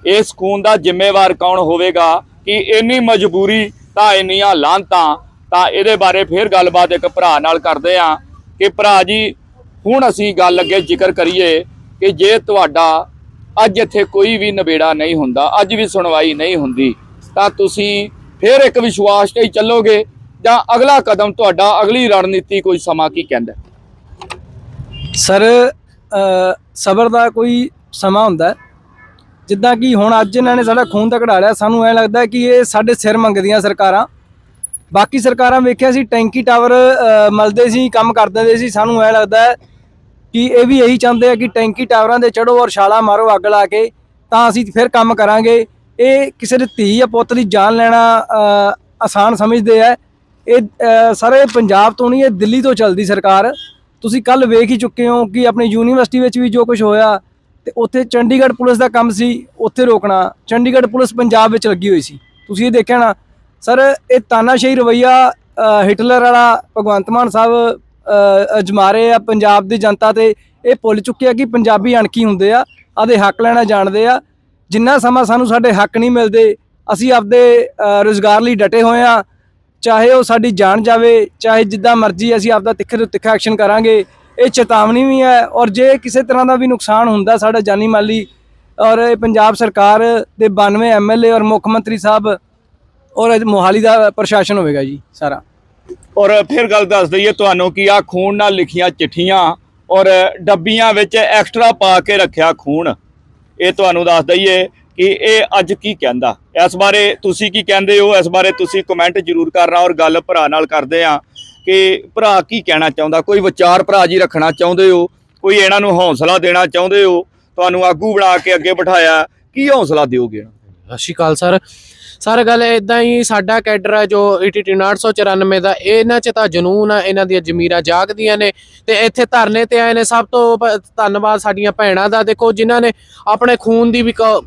ਇਸ ਖੂਨ ਦਾ ਜ਼ਿੰਮੇਵਾਰ ਕੌਣ ਹੋਵੇਗਾ? ਕਿ ਇੰਨੀ ਮਜਬੂਰੀ ਤਾਂ ਇੰਨੀਆਂ ਲਾਂਤਾਂ, ਤਾਂ ਇਹਦੇ ਬਾਰੇ ਫੇਰ ਗੱਲਬਾਤ ਇੱਕ ਭਰਾ ਨਾਲ ਕਰਦੇ ਆ। ਕਿ ਭਰਾ ਜੀ, ਹੁਣ ਅਸੀਂ ਗੱਲ ਅੱਗੇ ਜ਼ਿਕਰ ਕਰੀਏ ਕਿ ਜੇ ਤੁਹਾਡਾ ਅੱਜ ਇੱਥੇ ਕੋਈ ਵੀ ਨਵੇੜਾ ਨਹੀਂ ਹੁੰਦਾ, ਅੱਜ ਵੀ ਸੁਣਵਾਈ ਨਹੀਂ ਹੁੰਦੀ, ਤਾਂ ਤੁਸੀਂ ਫਿਰ ਇੱਕ ਵਿਸ਼ਵਾਸ ਤੇ ਚੱਲੋਗੇ ਜਾਂ ਅਗਲਾ ਕਦਮ ਤੁਹਾਡਾ, ਅਗਲੀ ਰਣਨੀਤੀ ਕੋਈ ਸਮਾਂ ਕੀ ਕਹਿੰਦਾ? ਸਰ ਸਬਰ ਦਾ ਕੋਈ ਸਮਾਂ ਹੁੰਦਾ ਜਿੱਦਾਂ ਕਿ ਹੁਣ ਅੱਜ ਇਹਨਾਂ ਨੇ ਸਾਡਾ ਖੂਨ ਤਾਂ ਕਢਾ ਲਿਆ, ਸਾਨੂੰ ਐ ਲੱਗਦਾ ਕਿ ਇਹ ਸਾਡੇ ਸਿਰ ਮੰਗਦੀਆਂ ਸਰਕਾਰਾਂ। ਬਾਕੀ ਸਰਕਾਰਾਂ ਵੇਖਿਆ ਸੀ, ਟੈਂਕੀ ਟਾਵਰ ਮਲਦੇ ਸੀ, ਕੰਮ ਕਰ ਦਿੰਦੇ ਸੀ, ਸਾਨੂੰ ਐ ਲੱਗਦਾ ਹੈ ਕਿ ਇਹ ਵੀ ਇਹੀ ਚਾਹੁੰਦੇ ਆ ਕਿ ਟੈਂਕੀ ਟਾਵਰਾਂ ਦੇ ਚੜੋ ਔਰ ਛਾਲਾ ਮਾਰੋ ਅੱਗ ਲਾ ਕੇ, ਤਾਂ ਅਸੀਂ ਫਿਰ ਕੰਮ ਕਰਾਂਗੇ। ਇਹ ਕਿਸੇ ਦੇ ਧੀ ਜਾਂ ਪੁੱਤ ਦੀ ਜਾਨ ਲੈਣਾ ਆਸਾਨ ਸਮਝਦੇ ਆ। ਇਹ ਸਾਰੇ ਪੰਜਾਬ ਤੋਂ ਨਹੀਂ, ਇਹ ਦਿੱਲੀ ਤੋਂ ਚੱਲਦੀ ਸਰਕਾਰ। ਤੁਸੀਂ ਕੱਲ ਵੇਖ ਹੀ ਚੁੱਕੇ ਹੋ ਕਿ ਆਪਣੀ ਯੂਨੀਵਰਸਿਟੀ ਵਿੱਚ ਵੀ ਜੋ ਕੁਝ ਹੋਇਆ, ਤੇ ਉੱਥੇ ਚੰਡੀਗੜ੍ਹ ਪੁਲਿਸ ਦਾ ਕੰਮ ਸੀ, ਉੱਥੇ ਰੋਕਣਾ। ਚੰਡੀਗੜ੍ਹ ਪੁਲਿਸ ਪੰਜਾਬ ਵਿੱਚ ਲੱਗੀ ਹੋਈ ਸੀ। ਤੁਸੀਂ ਇਹ ਦੇਖਿਆ ਨਾ ਸਰ ਇਹ ਤਾਨਾਸ਼ਾਹੀ ਰਵਈਆ ਹਿਟਲਰ ਵਾਲਾ ਭਗਵੰਤ ਮਾਨ ਸਾਹਿਬ ਅ, ਅਜਮਾ ਰਹੇ ਆ ਪੰਜਾਬ ਦੀ ਜਨਤਾ ਤੇ। ਇਹ ਭੁੱਲ ਚੁੱਕੇ ਆ ਕਿ ਪੰਜਾਬੀ ਅਣਖੀ ਹੁੰਦੇ ਆ ਆਦੇ ਹੱਕ ਲੈਣਾ ਜਾਣਦੇ ਆ। ਜਿੰਨਾ ਸਮਾਂ ਸਾਨੂੰ ਸਾਡੇ ਹੱਕ ਨਹੀਂ ਮਿਲਦੇ ਅਸੀਂ ਆਪਦੇ ਅ, ਰੁਜ਼ਗਾਰ ਲਈ ਡਟੇ ਹੋਏ ਆ। ਚਾਹੇ ਉਹ ਸਾਡੀ ਜਾਨ ਜਾਵੇ ਚਾਹੇ ਜਿੱਦਾਂ ਮਰਜ਼ੀ ਅਸੀਂ ਆਪਦਾ ਤਿੱਖੇ ਤੋਂ ਤਿੱਖਾ ਐਕਸ਼ਨ ਕਰਾਂਗੇ ਇਹ ਚੇਤਾਵਨੀ ਵੀ ਹੈ। ਔਰ ਜੇ ਕਿਸੇ ਤਰ੍ਹਾਂ ਦਾ ਵੀ ਨੁਕਸਾਨ ਹੁੰਦਾ ਸਾਡਾ ਜਾਨੀ ਮਾਲੀ ਔਰ ਇਹ ਪੰਜਾਬ ਸਰਕਾਰ ਦੇ 92 ਐਮਐਲਏ ਔਰ ਮੁੱਖ ਮੰਤਰੀ ਸਾਹਿਬ ਔਰ ਇਹ ਮੋਹਾਲੀ ਦਾ ਪ੍ਰਸ਼ਾਸਨ ਹੋਵੇਗਾ ਜੀ ਸਾਰਾ। ਔਰ ਫਿਰ ਗੱਲ ਦੱਸ ਦਈਏ ਤੁਹਾਨੂੰ ਕਿ ਆ ਖੂਨ ਨਾਲ ਲਿਖੀਆਂ ਚਿੱਠੀਆਂ ਔਰ ਡੱਬੀਆਂ ਵਿੱਚ ਐਕਸਟਰਾ ਪਾ ਕੇ ਰੱਖਿਆ ਖੂਨ। ਇਹ ਤੁਹਾਨੂੰ ਦੱਸ ਦਈਏ ਕਿ ਇਹ ਅੱਜ ਕੀ ਕਹਿੰਦਾ। ਇਸ ਬਾਰੇ ਤੁਸੀਂ ਕੀ ਕਹਿੰਦੇ ਹੋ? ਇਸ ਬਾਰੇ ਤੁਸੀਂ ਕਮੈਂਟ ਜ਼ਰੂਰ ਕਰਨਾ ਔਰ ਗੱਲ ਭਰਾ ਨਾਲ ਕਰਦੇ ਆ ਕਿ ਭਰਾ ਕੀ ਕਹਿਣਾ ਚਾਹੁੰਦਾ। ਕੋਈ ਵਿਚਾਰ ਭਰਾ ਜੀ ਰੱਖਣਾ ਚਾਹੁੰਦੇ ਹੋ? ਕੋਈ ਇਹਨਾਂ ਨੂੰ ਹੌਸਲਾ ਦੇਣਾ ਚਾਹੁੰਦੇ ਹੋ? ਤੁਹਾਨੂੰ ਆਗੂ ਬਣਾ ਕੇ ਅੱਗੇ ਬਿਠਾਇਆ। ਕੀ ਹੌਸਲਾ ਦਿਓਗੇ ਸਤਿ ਸ਼੍ਰੀ ਅਕਾਲ ਸਰ। ਸਰ ਗੱਲ ਇਦਾਂ ਹੀ, ਸਾਡਾ ਕੈਡਰ ਹੈ ਜੋ ETT 994 ਦਾ, ਇਹਨਾਂ 'ਚ ਤਾਂ ਜਨੂਨ ਆ, ਇਹਨਾਂ ਦੀਆਂ ਜ਼ਮੀਰਾਂ ਜਾਗਦੀਆਂ ਨੇ ਤੇ ਇੱਥੇ ਧਰਨੇ ਤੇ ਆਏ ਨੇ। ਸਭ ਤੋਂ ਧੰਨਵਾਦ ਸਾਡੀਆਂ ਭੈਣਾਂ ਦਾ। ਦੇਖੋ ਜਿਨ੍ਹਾਂ ਨੇ ਆਪਣੇ ਖੂਨ ਦੀ ਵੀ ਕ-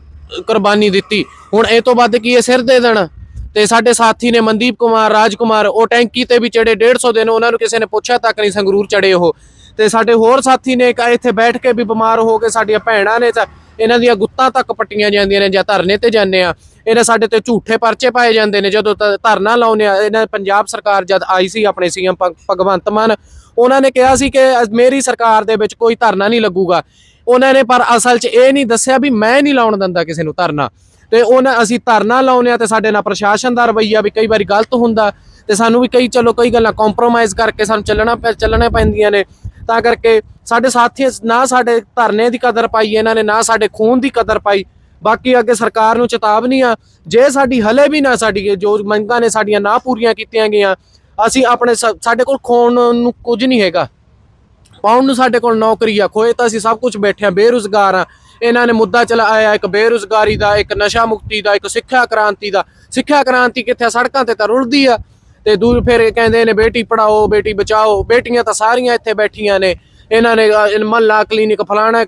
ਕੁਰਬਾਨੀ ਦਿੱਤੀ। ਹੁਣ ਇਹ ਤੋਂ ਵੱਧ ਕੀ ਇਹ ਸਿਰ ਦੇ ਦੇਣ? ਤੇ ਸਾਡੇ ਸਾਥੀ ਨੇ ਮਨਦੀਪ ਕੁਮਾਰ ਰਾਜ ਕੁਮਾਰ ਉਹ ਟੈਂਕੀ ਤੇ ਵੀ ਚੜੇ 150 ਦਿਨ ਉਹਨਾਂ ਨੂੰ ਕਿਸੇ ਨੇ ਪੁੱਛਿਆ ਤੱਕ ਨਹੀਂ ਸੰਗਰੂਰ ਚੜੇ ਉਹ। ਤੇ ਸਾਡੇ ਹੋਰ ਸਾਥੀ ਨੇ ਇੱਕ ਇੱਥੇ ਬੈਠ ਕੇ ਵੀ ਬਿਮਾਰ ਹੋ ਕੇ ਸਾਡੀਆਂ ਭੈਣਾਂ ਨੇ ਤਾਂ ਇਹਨਾਂ ਦੀਆਂ ਗੁੱਤਾਂ ਤੱਕ ਪੱਟੀਆਂ ਜਾਂਦੀਆਂ ਨੇ ਜਾਂ ਧਰਨੇ ਤੇ ਜਾਂਦੇ ਆ, ਇਹਨਾਂ ਸਾਡੇ ਤੇ ਝੂਠੇ ਪਰਚੇ ਪਾਏ ਜਾਂਦੇ ਨੇ, ਜਦੋਂ ਧ- ਧਰਨਾ ਲਾਉਂਦੇ ਆ, ਇਹਨਾਂ ਪੰਜਾਬ ਸਰਕਾਰ ਜਦ ਆਈ ਸੀ ਆਪਣੇ ਸੀਐਮ ਭਗਵੰਤ ਮਾਨ, ਉਹਨਾਂ ਨੇ ਕਿਹਾ ਸੀ ਕਿ ਮੇਰੀ ਸਰਕਾਰ ਦੇ ਵਿੱਚ ਕੋਈ ਧਰਨਾ ਨਹੀਂ ਲੱਗੂਗਾ। ਉਹਨਾਂ ਨੇ ਪਰ ਅਸਲ 'ਚ ਇਹ ਨਹੀਂ ਦੱਸਿਆ ਵੀ ਮੈਂ ਨਹੀਂ ਲਾਉਣ ਦਿੰਦਾ ਕਿਸੇ ਨੂੰ ਧਰਨਾ। ਤੇ ਉਹਨਾਂ, ਅਸੀਂ ਧਰਨਾ ਲਾਉਂਦੇ ਆ ਤੇ ਸਾਡੇ ਨਾਲ ਪ੍ਰਸ਼ਾਸਨ ਦਾ ਰਵੱਈਆ ਵੀ ਕਈ ਵਾਰੀ ਗਲਤ ਹੁੰਦਾ, ਤੇ ਸਾਨੂੰ ਵੀ ਕਈ, ਚਲੋ ਕਈ ਗੱਲਾਂ ਕੰਪਰੋਮਾਈਜ਼ ਕਰਕੇ ਸਾਨੂੰ ਚੱਲਣਾ ਪੈ, ਚੱਲਣਾ ਪੈਂਦੀਆਂ ਨੇ। ਤਾਂ ਕਰਕੇ ਸਾਡੇ ਸਾਥੀ ਨਾ ਸਾਡੇ ਧਰਨੇ ਦੀ ਕਦਰ ਪਾਈ ਇਹਨਾਂ ਨੇ, ਨਾ ਸਾਡੇ ਖੂਨ ਦੀ ਕਦਰ ਪਾਈ। ਬਾਕੀ ਅੱਗੇ ਸਰਕਾਰ ਨੂੰ ਚੇਤਾਵਨੀ ਆ, ਜੇ ਸਾਡੀ ਹਲੇ ਵੀ ਨਾ ਸਾਡੀ ਜੋ ਮੰਗਾਂ ਨੇ ਸਾਡੀਆਂ ਨਾ ਪੂਰੀਆਂ ਕੀਤੀਆਂ ਗਈਆਂ, ਅਸੀਂ ਆਪਣੇ ਸਾਡੇ ਕੋਲ ਖੋਣ ਨੂੰ ਕੁਝ ਨਹੀਂ ਹੈਗਾ। ਪਾਉਣ ਨੂੰ ਸਾਡੇ ਕੋਲ ਨੌਕਰੀ ਆ, ਖੋਏ ਤਾਂ ਅਸੀਂ ਸਭ ਕੁਝ ਬੈਠੇ ਆ, ਬੇਰੁਜ਼ਗਾਰ ਆ। ਇਹਨਾਂ ਨੇ ਮੁੱਦਾ ਚਲਾਇਆ, ਇੱਕ ਬੇਰੁਜ਼ਗਾਰੀ ਦਾ, ਇੱਕ ਨਸ਼ਾ ਮੁਕਤੀ ਦਾ, ਇੱਕ ਸਿੱਖਿਆ ਕ੍ਰਾਂਤੀ ਦਾ। ਸਿੱਖਿਆ ਕ੍ਰਾਂਤੀ ਕਿੱਥੇ ਸੜਕਾਂ ਤੇ ਤਾਂ ਰੁਲਦੀ ਆ। ਤੇ ਦੂਰ ਫਿਰ ਕਹਿੰਦੇ ਨੇ, ਬੇਟੀ ਪੜਾਓ ਬੇਟੀ ਬਚਾਓ, ਬੇਟੀਆਂ ਤਾਂ ਸਾਰੀਆਂ ਇੱਥੇ ਬੈਠੀਆਂ ਨੇ। ਇਹਨਾਂ ਨੇ ਮਹੱਲਾ ਕਲੀਨਿਕ ਫਲਾਣਾ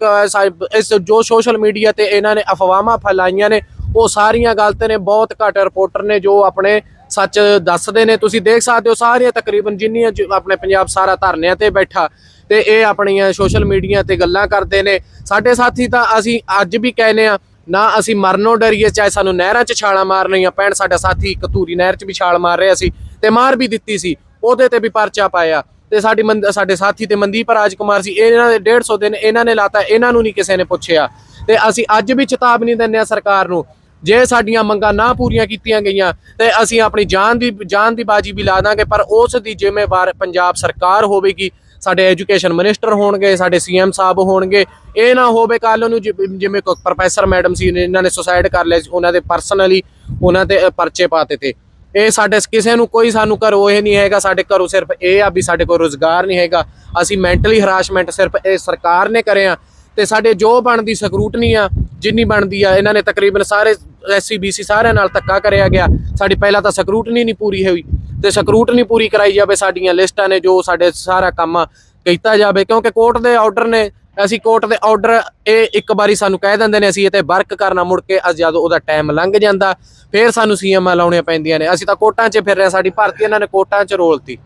ਇਸ ਜੋ ਸੋਸ਼ਲ ਮੀਡੀਆ ਤੇ ਇਹਨਾਂ ਨੇ ਅਫਵਾਹਾਂ ਫੈਲਾਈਆਂ ਨੇ, ਉਹ ਸਾਰੀਆਂ ਗਲਤ ਨੇ, ਬਹੁਤ ਘੱਟ ਰਿਪੋਰਟਰ ਨੇ ਜੋ ਆਪਣੇ ਸੱਚ ਦੱਸਦੇ ਨੇ। ਤੁਸੀਂ ਦੇਖ ਸਕਦੇ ਹੋ, ਸਾਰੀਆਂ ਤਕਰੀਬਨ ਜਿੰਨੀਆਂ ਆਪਣੇ ਪੰਜਾਬ ਸਾਰਾ ਧਰਨਿਆਂ ਤੇ ਬੈਠਾ, ਤੇ ਇਹ ਆਪਣੀਆਂ ਸੋਸ਼ਲ ਮੀਡੀਆ ਤੇ ਗੱਲਾਂ ਕਰਦੇ ਨੇ। ਸਾਡੇ ਸਾਥੀ ਤਾਂ ਅਸੀਂ ਅੱਜ ਵੀ ਕਹਿੰਦੇ ਆ ਨਾ ਅਸੀਂ ਮਰਨੋਂ ਡਰੀਏ, ਚਾਹੇ ਸਾਨੂੰ ਨਹਿਰਾਂ 'ਚ ਛਾਲਾਂ ਮਾਰਨੀਆਂ ਪੈਣ। ਸਾਡਾ ਸਾਥੀ ਕਤੂਰੀ ਨਹਿਰ 'ਚ ਵੀ ਛਾਲ ਮਾਰ ਰਿਹਾ ਸੀ, ਤੇ ਮਾਰ ਵੀ ਦਿੱਤੀ ਸੀ, ਉਹਦੇ ਤੇ ਵੀ ਪਰਚਾ ਪਾਇਆ। ਤੇ ਸਾਡੀ ਮੰਦ- ਸਾਡੇ ਸਾਥੀ ਤੇ ਮਨਦੀਪ ਰਾਜ ਕੁਮਾਰ ਸੀ ਇਹਨਾਂ ਦੇ 150 ਦਿਨ ਇਹਨਾਂ ਨੇ ਲਾਤਾ, ਇਹਨਾਂ ਨੂੰ ਨਹੀਂ ਕਿਸੇ ਨੇ ਪੁੱਛਿਆ। ਤੇ ਅਸੀਂ ਅੱਜ ਵੀ ਚੇਤਾਵਨੀ ਦਿੰਦੇ ਆ ਸਰਕਾਰ ਨੂੰ, ਜੇ ਸਾਡੀਆਂ ਮੰਗਾਂ ਨਾ ਪੂਰੀਆਂ ਕੀਤੀਆਂ ਗਈਆਂ, ਤੇ ਅਸੀਂ ਆਪਣੀ ਜਾਨ ਦੀ ਜਾਨ ਦੀ ਬਾਜੀ ਵੀ ਲਾ ਦਾਂਗੇ, ਪਰ ਉਸ ਦੀ ਜ਼ਿੰਮੇਵਾਰ ਪੰਜਾਬ ਸਰਕਾਰ ਹੋਵੇਗੀ। ਸਾਡੇ ਐਜੂਕੇਸ਼ਨ ਮਿਨਿਸਟਰ ਹੋਣਗੇ, ਸਾਡੇ ਸੀਐਮ ਸਾਹਿਬ ਹੋਣਗੇ। ਇਹ ਨਾ ਹੋਵੇ ਕੱਲ ਨੂੰ ਜਿ- ਜਿਵੇਂ ਪ੍ਰੋਫੈਸਰ ਮੈਡਮ ਸੀ, ਇਹਨਾਂ ਨੇ ਸੁਸਾਇਡ ਕਰ ਲਿਆ ਸੀ, ਉਹਨਾਂ ਦੇ ਪਰਸਨਲੀ ਉਹਨਾਂ ਤੇ ਪਰਚੇ ਪਾਤੇ ਤੇ ਇਹ ਸਾਡੇ ਕਿਸੇ ਨੂੰ ਕੋਈ ਸਾਨੂੰ ਘਰੋਂ ਇਹ ਨਹੀਂ ਹੈਗਾ, ਸਾਡੇ ਘਰੋਂ ਸਿਰਫ ਇਹ ਆ ਵੀ ਸਾਡੇ ਕੋਲ ਰੋਜ਼ਗਾਰ ਨਹੀਂ ਹੈਗਾ। ਅਸੀਂ ਮੈਂਟਲੀ ਹਰਾਸਮੈਂਟ ਸਿਰਫ ਇਹ ਸਰਕਾਰ ਨੇ ਕਰਿਆ। ਤੇ ਸਾਡੇ ਜੋ ਬਣਦੀ ਸਕਰੂਟਨੀ ਆ, ਜਿੰਨੀ ਬਣਦੀ ਆ, ਇਹਨਾਂ ਨੇ ਤਕਰੀਬਨ ਸਾਰੇ ਐਸਸੀ ਬੀਸੀ ਸਾਰਿਆਂ ਨਾਲ ਧੱਕਾ ਕਰਿਆ ਗਿਆ। ਸਾਡੀ ਪਹਿਲਾਂ ਤਾਂ ਸਕਰੂਟਨੀ ਨਹੀਂ ਪੂਰੀ ਹੋਈ। ਤੇ ਸਕਰੂਟਨੀ ਪੂਰੀ ਕਰਾਈ ਜਾਵੇ, ਸਾਡੀਆਂ ਲਿਸਟਾਂ ਨੇ ਜੋ ਸਾਡੇ ਸਾਰਾ ਕੰਮ ਕੀਤਾ ਜਾਵੇ, ਕਿਉਂਕਿ ਕੋਰਟ ਦੇ ਆਰਡਰ ਨੇ ਅਸੀਂ ਕੋਰਟ ਦੇ ਆਰਡਰ ਇਹ ਇੱਕ ਵਾਰੀ ਸਾਨੂੰ ਕਹਿ ਦਿੰਦੇ ਨੇ, ਅਸੀਂ ਇਹ ਤੇ ਵਰਕ ਕਰਨਾ ਮੁੜ ਕੇ, ਅਸ ਜਦੋਂ ਉਹਦਾ ਟਾਈਮ ਲੰਘ ਜਾਂਦਾ, ਫਿਰ ਸਾਨੂੰ ਸੀਐਮ ਲਾਉਣੀਆਂ ਪੈਂਦੀਆਂ ਨੇ। ਅਸੀਂ ਤਾਂ ਕੋਰਟਾਂ 'ਚ ਫਿਰ ਰਹੇ ਸਾਡੀ ਭਾਰਤੀ ਇਹਨਾਂ ਨੇ ਕੋਰਟਾਂ 'ਚ ਰੋਲਤੀ।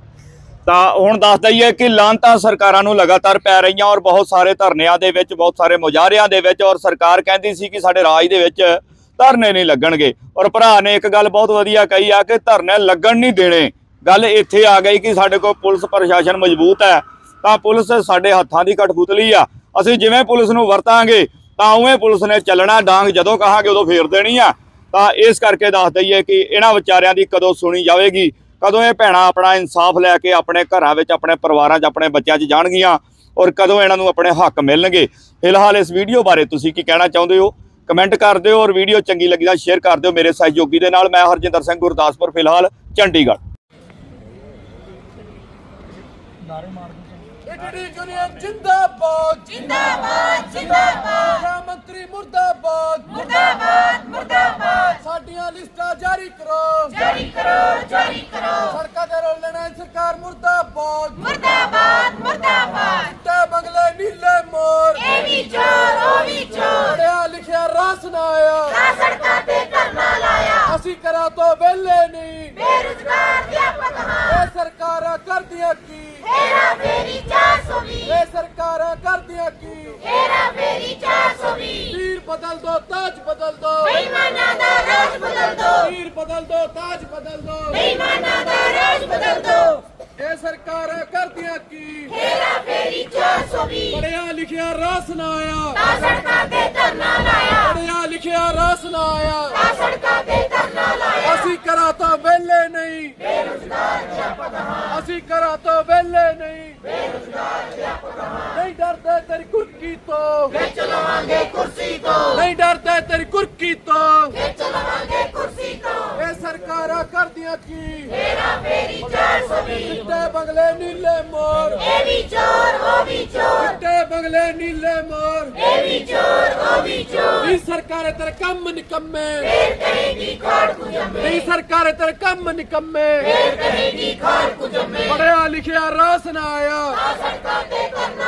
ਤਾਂ ਹੁਣ ਦੱਸਦਾ ਹੀ ਹੈ ਕਿ ਲਾਂਤਾਂ ਸਰਕਾਰਾਂ ਨੂੰ ਲਗਾਤਾਰ ਪੈ ਰਹੀਆਂ ਔਰ ਬਹੁਤ ਸਾਰੇ ਧਰਨਿਆਂ ਦੇ ਵਿੱਚ, ਬਹੁਤ ਸਾਰੇ ਮੁਜ਼ਾਹਰਿਆਂ ਦੇ ਵਿੱਚ ਔਰ ਸਰਕਾਰ ਕਹਿੰਦੀ ਸੀ ਕਿ ਸਾਡੇ ਰਾਜ ਦੇ ਵਿੱਚ ਧਰਨੇ ਨਹੀਂ ਲੱਗਣਗੇ। ਔਰ ਭਰਾ ਨੇ ਇੱਕ ਗੱਲ ਬਹੁਤ ਵਧੀਆ ਕਹੀ ਆ ਕਿ ਧਰਨੇ ਲੱਗਣ ਨਹੀਂ ਦੇਣੇ। ਗੱਲ ਇੱਥੇ ਆ ਗਈ ਕਿ ਸਾਡੇ ਕੋਲ ਪੁਲਿਸ ਪ੍ਰਸ਼ਾਸਨ ਮਜ਼ਬੂਤ ਹੈ, ਤਾਂ ਪੁਲਿਸ ਸਾਡੇ ਹੱਥਾਂ ਦੀ ਕਠਪੁਤਲੀ ਆ। ਅਸੀਂ ਜਿਵੇਂ ਪੁਲਿਸ ਨੂੰ ਵਰਤਾਂਗੇ ਤਾਂ ਉਵੇਂ ਪੁਲਿਸ ਨੇ ਚੱਲਣਾ ਡਾਂਗ ਜਦੋਂ ਕਹਾਂਗੇ ਉਦੋਂ ਫੇਰ ਦੇਣੀ ਆ। ਤਾਂ ਇਸ ਕਰਕੇ ਦੱਸ ਦਈਏ ਕਿ ਇਹਨਾਂ ਵਿਚਾਰਿਆਂ ਦੀ ਕਦੋਂ ਸੁਣੀ ਜਾਵੇਗੀ, ਕਦੋਂ ਇਹ ਭੈਣਾਂ ਆਪਣਾ ਇਨਸਾਫ ਲੈ ਕੇ ਆਪਣੇ ਘਰਾਂ ਵਿੱਚ, ਆਪਣੇ ਪਰਿਵਾਰਾਂ 'ਚ, ਆਪਣੇ ਬੱਚਿਆਂ 'ਚ ਜਾਣਗੀਆਂ ਔਰ ਕਦੋਂ ਇਹਨਾਂ ਨੂੰ ਆਪਣੇ ਹੱਕ ਮਿਲਣਗੇ। ਫਿਲਹਾਲ ਇਸ ਵੀਡੀਓ ਬਾਰੇ ਤੁਸੀਂ ਕੀ ਕਹਿਣਾ ਚਾਹੁੰਦੇ ਹੋ? ਕਮੈਂਟ ਕਰ ਦਿਓ ਔਰ ਵੀਡੀਓ ਚੰਗੀ ਲੱਗੀ ਤਾਂ ਸ਼ੇਅਰ ਕਰ ਦਿਓ ਮੇਰੇ ਸਹਿਯੋਗੀ ਦੇ ਨਾਲ। ਮੈਂ ਹਰਜਿੰਦਰ ਸਿੰਘ ਗੁਰਦਾਸਪੁਰ, ਫਿਲਹਾਲ ਚੰਡੀਗੜ੍ਹ। ਇਟੜੀ ਯੂਨੀਅਨ? ਜਿੰਦਾਬਾਦ। ਜਿੰਦਾਬਾਦ ਜਿੰਦਾਬਾਦ। ਮੁੱਖ ਮੰਤਰੀ ਮੁਰਦਾਬਾਦ। ਮੁਰਦਾਬਾਦ ਮੁਰਦਾਬਾਦ। ਸਾਡੀਆਂ ਲਿਸਟਾਂ ਜਾਰੀ ਕਰੋ। ਜਾਰੀ ਕਰੋ। ਸਰਕਾਰਾਂ ਕਰਦੀਆਂ ਕੀ? ਹੇਰਾ ਫੇਰੀ 420 ਪੜਿਆ ਲਿਖਿਆ ਰਸ ਨਾ ਆਇਆ। ਆ ਸੜਕਾਂ ਤੇ ਧਰਨਾ ਲਾਇਆ। ਪੜਿਆ ਲਿਖਿਆ ਰਸ ਨਾ ਆਇਆ। ਆ ਸੜਕਾਂ ਤੇ ਧਰਨਾ ਲਾਇਆ। ਅਸੀਂ ਕਰਾ ਤਾਂ ਵੇਲੇ ਨਹੀਂ। ਅਸੀਂ ਕਰਾ ਤਾਂ ਵੇਲੇ ਨਹੀਂ। ਨਹੀਂ ਡਰਦੇ ਤੇਰੀ ਕੁਰਕੀ ਤੋਂ। ਵਿੱਚ ਲਵਾਂਗੇ ਕੁਰਸੀ ਤੋਂ। ਨਹੀਂ ਡਰਦੇ ਤੇਰੀ ਕੁਰਕੀ ਤੋਂ। ਵਿੱਚ ਲਵਾਂਗੇ ਕੁਰਸੀ ਤੋਂ ਇਹ ਸਰਕਾਰਾਂ ਕਰਦੀਆਂ ਕੀ? ਹੇਰਾ ਫੇਰੀ 420 ਚਿੱਟੇ ਬੰਗਲੇ ਨੀਲੇ ਮੋਰ। ਇਹ ਵੀ ਚੋਰ ਉਹ ਵੀ ਚੋਰ। ਚਿੱਟੇ ਬੰਗਲੇ ਨੀਲੇ ਮੋਰ। ਇਹ ਵੀ ਚੋਰ ਉਹ ਵੀ ਚੋਰ। ਇਹ ਸਰਕਾਰੇ ਤੇਰੇ ਕੰਮ ਨਿਕੰਮੇ ਫੇਰ ਕਰੇਗੀ ਖਾੜ ਕੁ ਜੰਮੇ ਨਹੀਂ ਸਰਕਾਰੇ ਤੇਰੇ ਕੰਮ ਨਿਕੰਮੇ ਫੇਰ ਕਰੇਗੀ ਖਾੜ ਕੁ ਜੰਮੇ ਪੜਿਆ ਲਿਖਿਆ ਰਸ ਨਾ ਆਇਆ। ਆ ਸੜਕਾਂ ਤੇ ਲਾਇਆ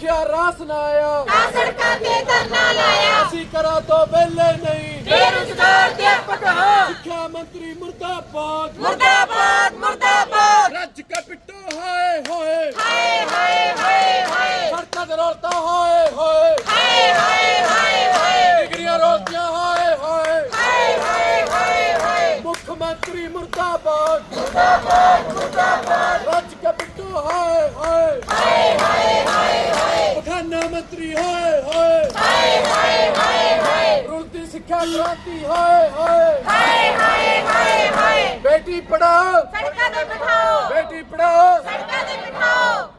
ਪੜਿਆ ਲਿਖਿਆ ਰਸ ਨਾ ਆਇਆ ਆ ਸੜਕਾਂ ਤੇ ਧਰਨਾ ਲਾਇਆ ਅਸੀਂ ਕਰਾ ਤੋਂ ਵੇਲੇ ਨਹੀਂ ਬੇਰੁਜ਼ਗਾਰ ਅਧਿਆਪਕ ਹਾਂ ਸਿੱਖਿਆ ਮੰਤਰੀ ਮੁਰਦਾਬਾਦ ਮੁਰਦਾਬਾਦ ਮੁਰਦਾਬਾਦ ਰੱਜ ਕੇ ਪਿੱਟੋ ਹਾਏ ਹੋਏ ਹਾਏ ਹਾਏ ਹਾਏ ਹਾਏ ਸੜਕਾਂ ਤੇ ਰੋਲਤਾ ਹਾਏ ਹੋਏ ਹਾਏ ਹਾਏ ਹਾਏ ਹਾਏ ਡਿਗਰੀਆਂ ਰੋਲਤੀਆਂ ਹਾਏ ਹੋਏ ਹਾਏ ਹਾਏ ਹਾਏ ਹਾਏ ਮੁੱਖ ਮੰਤਰੀ ਮੁਰਦਾਬਾਦ ਮੁਰਦਾਬਾਦ ਮੁਰਦਾਬਾਦ ਰੱਜ ਕੇ ਪਿੱਟੋ ਹਾਏ ਹੋਏ ਹਾਏ ਹਾਏ ਹਾਏ ਹਾਏ ਪਖਾਨਾ ਮੰਤਰੀ ਹਾਏ ਹੋਏ ਹਾਏ। ਹਾਏ ਹਾਏ ਹਾਏ ਰੁਲਦੀ ਸਿੱਖਿਆ ਕ੍ਰਾਂਤੀ ਹਾਏ ਹੋਏ। ਹਾਏ ਹਾਏ ਹਾਏ ਹਾਏ ਬੇਟੀ ਪੜਾਓ ਸੜਕਾਂ ਤੇ ਬਿਠਾਓ। ਬੇਟੀ ਪੜਾਓ ਸੜਕਾਂ ਤੇ ਬਿਠਾਓ।